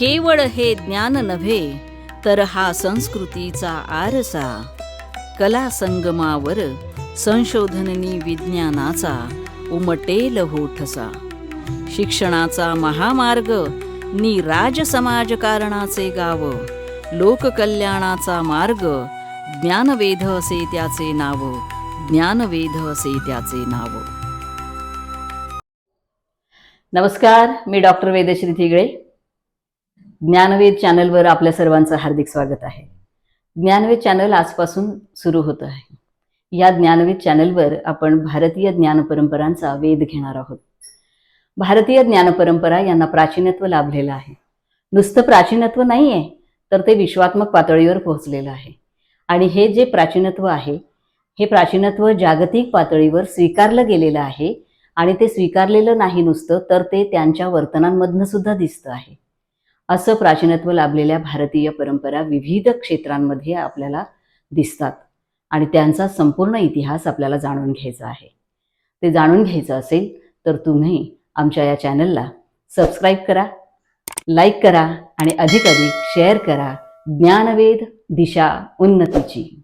केवळ हे ज्ञान नव्हे तर हा संस्कृतीचा आरसा. कला संगमावर संशोधननी विज्ञानाचा उमटेल होठसा. शिक्षणाचा महामार्ग नि राजसमाजकारणाचे गाव. लोककल्याणाचा मार्ग ज्ञानवेध असे त्याचे नाव. ज्ञानवेध असे त्याचे नाव. नमस्कार मी डॉक्टर वेदश्री थिगळे. ज्ञानवेद चॅनलवर आपल्या सर्वांचं हार्दिक स्वागत आहे. ज्ञानवेद चॅनल आजपासून सुरू होत आहे. या ज्ञानवेद चॅनलवर आपण भारतीय ज्ञानपरंपरांचा वेध घेणार आहोत. भारतीय ज्ञानपरंपरा यांना प्राचीनत्व लाभलेलं आहे. नुसतं प्राचीनत्व नाही आहे तर ते विश्वात्मक पातळीवर पोहोचलेलं आहे. आणि हे जे प्राचीनत्व आहे हे प्राचीनत्व जागतिक पातळीवर स्वीकारलं गेलेलं आहे. आणि ते स्वीकारलेलं नाही नुसतं तर ते त्यांच्या वर्तनांमधनं सुद्धा दिसतं आहे. असं प्राचीनत्व लाभलेल्या भारतीय परंपरा विविध क्षेत्रांमध्ये आपल्याला दिसतात. आणि त्यांचा संपूर्ण इतिहास आपल्याला जाणून घ्यायचा आहे. ते जाणून घ्यायचं असेल तर तुम्ही आमच्या या चॅनलला सबस्क्राईब करा लाईक करा आणि अधिक अधिक शेअर करा ज्ञानवेध दिशा उन्नतीची.